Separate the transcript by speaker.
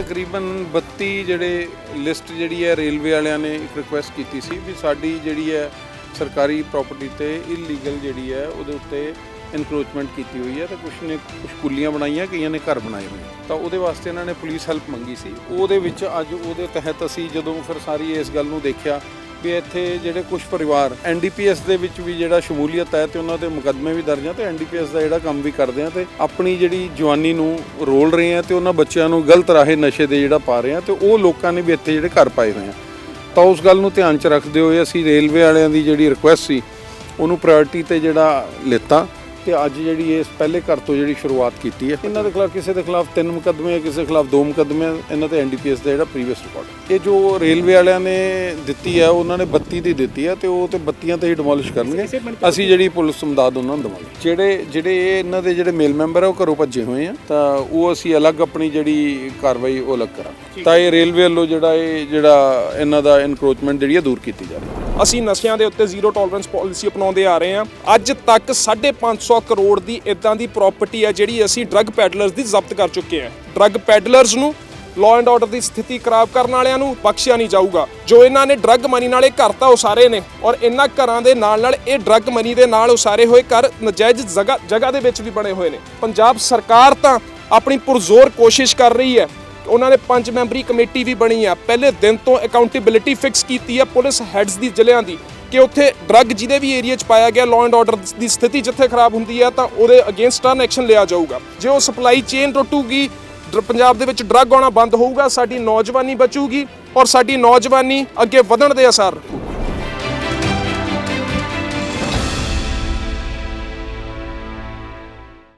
Speaker 1: 32 ਜਿਹੜੇ ਲਿਸਟ ਜਿਹੜੀ ਹੈ ਰੇਲਵੇ ਵਾਲਿਆਂ ਨੇ ਇੱਕ ਰਿਕੁਐਸਟ ਕੀਤੀ ਸੀ ਵੀ ਸਾਡੀ ਜਿਹੜੀ ਹੈ ਸਰਕਾਰੀ ਪ੍ਰਾਪਰਟੀ ਤੇ ਇਲੀਗਲ ਜਿਹੜੀ ਹੈ ਉਹਦੇ ਉੱਤੇ ਇਨਕਰੋਚਮੈਂਟ ਕੀਤੀ ਹੋਈ ਹੈ ਤਾਂ ਕੁਝ ਨੇ ਕੁਝ ਕੁੱਲੀਆਂ ਬਣਾਈਆਂ, ਕਈਆਂ ਨੇ ਘਰ ਬਣਾਏ ਹੋਏ। ਤਾਂ ਉਹਦੇ ਵਾਸਤੇ ਇਹਨਾਂ ਨੇ ਪੁਲਿਸ ਹੈਲਪ ਮੰਗੀ ਸੀ। ਉਹਦੇ ਵਿੱਚ ਅੱਜ ਉਹਦੇ ਤਹਿਤ ਅਸੀਂ ਜਦੋਂ ਫਿਰ ਸਾਰੀ ਇਸ ਗੱਲ ਨੂੰ ਦੇਖਿਆ ਵੀ ਇੱਥੇ ਜਿਹੜੇ ਕੁਝ ਪਰਿਵਾਰ ਐਨਡੀਪੀਐਸ ਦੇ ਵਿੱਚ ਵੀ ਜਿਹੜਾ ਸ਼ਮੂਲੀਅਤ ਹੈ ਤੇ ਉਹਨਾਂ ਦੇ ਮੁਕੱਦਮੇ ਵੀ ਦਰਜ ਆ ਤੇ ਐਨਡੀਪੀਐਸ ਦਾ ਜਿਹੜਾ ਕੰਮ ਵੀ ਕਰਦੇ ਆ ਤੇ ਆਪਣੀ ਜਿਹੜੀ ਜਵਾਨੀ ਨੂੰ ਰੋਲ ਰਹੇ ਆ ਤੇ ਉਹਨਾਂ ਬੱਚਿਆਂ ਨੂੰ ਗਲਤ ਰਾਹੇ ਨਸ਼ੇ ਦੇ ਜਿਹੜਾ ਪਾ ਰਹੇ ਆ ਤੇ ਉਹ ਲੋਕਾਂ ਨੇ ਵੀ ਇੱਥੇ ਜਿਹੜੇ ਘਰ ਪਾਏ ਹੋਏ ਆ ਤਾਂ ਉਸ ਗੱਲ ਨੂੰ ਧਿਆਨ 'ਚ ਰੱਖਦੇ ਹੋਏ ਅਸੀਂ ਰੇਲਵੇ ਵਾਲਿਆਂ ਦੀ ਜਿਹੜੀ ਰਿਕੁਐਸਟ ਸੀ, ਉਹਨੂੰ ਪ੍ਰਾਇੋਰਟੀ ਤੇ ਜਿਹੜਾ ਲਿੱਤਾ। ਤੇ ਅੱਜ ਜਿਹੜੀ ਇਸ ਪਹਿਲੇ ਘਰ ਤੋਂ ਜਿਹੜੀ ਸ਼ੁਰੂਆਤ ਕੀਤੀ ਹੈ ਇਹਨਾਂ ਦੇ ਖਿਲਾਫ ਕਿਸੇ ਦੇ ਖਿਲਾਫ ਤਿੰਨ ਮੁਕੱਦਮੇ ਆ ਕਿਸੇ ਦੇ ਖਿਲਾਫ ਦੋ ਮੁਕੱਦਮੇ ਆ ਇਹਨਾਂ ਤੇ ਐਨਡੀਪੀਐਸ ਦਾ ਜਿਹੜਾ ਪ੍ਰੀਵੀਅਸ ਰਿਕਾਰਡ ਇਹ ਜੋ ਰੇਲਵੇ ਵਾਲਿਆਂ ਨੇ ਦਿੱਤੀ ਹੈ ਉਹਨਾਂ ਨੇ 32 ਦੀ ਦਿੱਤੀ ਹੈ ਤੇ ਉਹ ਤੇ 32 ਤੇ ਹੀ ਡਿਮੋਲਿਸ਼ ਕਰਨਗੇ। ਅਸੀਂ ਜਿਹੜੀ ਪੁਲਿਸ ਸਮਦਾਦ ਉਹਨਾਂ ਨੂੰ ਦਵਾਂਗੇ। ਜਿਹੜੇ ਜਿਹੜੇ ਇਹ ਇਹਨਾਂ ਦੇ ਜਿਹੜੇ ਮੇਲ ਮੈਂਬਰ ਆ ਉਹ ਘਰੋਂ ਭੱਜੇ ਹੋਏ ਆ ਤਾਂ ਉਹ ਅਸੀਂ ਅਲੱਗ ਆਪਣੀ ਜਿਹੜੀ ਕਾਰਵਾਈ ਉਹ ਅਲੱਗ ਕਰਾਂਗੇ। ਤਾਂ ਇਹ ਰੇਲਵੇ ਵੱਲੋਂ ਜਿਹੜਾ ਇਹ ਜਿਹੜਾ ਇਹਨਾਂ ਦਾ ਇਨਕਰੋਚਮੈਂਟ ਜਿਹੜੀ ਹੈ ਦੂਰ ਕੀਤੀ ਜਾ ਰਹੀ ਹੈ
Speaker 2: ਅਸੀਂ ਨਸ਼ਿਆਂ ਦੇ ਉੱਤੇ ਜ਼ੀਰੋ ਟੋਲਰੈਂਸ ਪਾਲਿਸੀ ਅਪਣਾਉਂਦੇ ਆ ਰਹੇ ਹਾਂ। ਅੱਜ ਤੱਕ 550 ਕਰੋੜ ਦੀ ਇਦਾਂ ਦੀ ਪ੍ਰਾਪਰਟੀ ਹੈ ਜਿਹੜੀ ਅਸੀਂ ਡਰੱਗ ਪੈਡਲਰਸ ਦੀ ਜ਼ਬਤ ਕਰ ਚੁੱਕੇ ਹਾਂ। ਡਰੱਗ ਪੈਡਲਰਸ ਨੂੰ ਲਾਅ ਐਂਡ ਆਰਡਰ ਦੀ ਸਥਿਤੀ ਖਰਾਬ ਕਰਨ ਵਾਲਿਆਂ ਨੂੰ ਬਖਸ਼ਿਆ ਨਹੀਂ ਜਾਊਗਾ। ਜੋ ਇਹਨਾਂ ਨੇ ਡਰੱਗ ਮਨੀ ਨਾਲੇ ਘਰ ਤਾਂ ਉਸਾਰੇ ਨੇ ਔਰ ਇਹਨਾਂ ਘਰਾਂ ਦੇ ਨਾਲ ਨਾਲ ਇਹ ਡਰੱਗ ਮਨੀ ਦੇ ਨਾਲ ਉਸਾਰੇ ਹੋਏ ਘਰ ਨਜਾਇਜ਼ ਜਗ੍ਹਾ ਜਗ੍ਹਾ ਦੇ ਵਿੱਚ ਵੀ ਬਣੇ ਹੋਏ ਨੇ। ਪੰਜਾਬ ਸਰਕਾਰ ਤਾਂ ਆਪਣੀ ਪੁਰਜ਼ੋਰ ਕੋਸ਼ਿਸ਼ ਕਰ ਰਹੀ ਹੈ ਉਹਨਾਂ ਨੇ ਪੰਜ ਮੈਂਬਰੀ ਕਮੇਟੀ ਵੀ ਬਣੀ ਆ। ਪਹਿਲੇ ਦਿਨ ਤੋਂ ਅਕਾਊਂਟੇਬਿਲਿਟੀ ਫਿਕਸ ਕੀਤੀ ਹੈ ਪੁਲਿਸ ਹੈਡਸ ਦੀ, ਜ਼ਿਲ੍ਹਿਆਂ ਦੀ ਕਿ ਉੱਥੇ ਡਰੱਗ ਜਿਹਦੇ ਵੀ ਏਰੀਆ 'ਚ ਪਾਇਆ ਗਿਆ ਲਾਅ ਐਂਡ ਆਰਡਰ ਦੀ ਸਥਿਤੀ ਜਿੱਥੇ ਖਰਾਬ ਹੁੰਦੀ ਹੈ ਤਾਂ ਉਹਦੇ ਅਗੇਂਸਟ ਟਰਨ ਐਕਸ਼ਨ ਲਿਆ ਜਾਊਗਾ। ਜੇ ਉਹ ਸਪਲਾਈ ਚੇਨ ਟੁੱਟੂਗੀ ਦਰ- ਪੰਜਾਬ ਦੇ ਵਿੱਚ ਡਰੱਗ ਆਉਣਾ ਬੰਦ ਹੋਊਗਾ, ਸਾਡੀ ਨੌਜਵਾਨੀ ਬਚੂਗੀ ਔਰ ਸਾਡੀ ਨੌਜਵਾਨੀ ਅੱਗੇ ਵਧਣ ਦੇ ਅਸਰ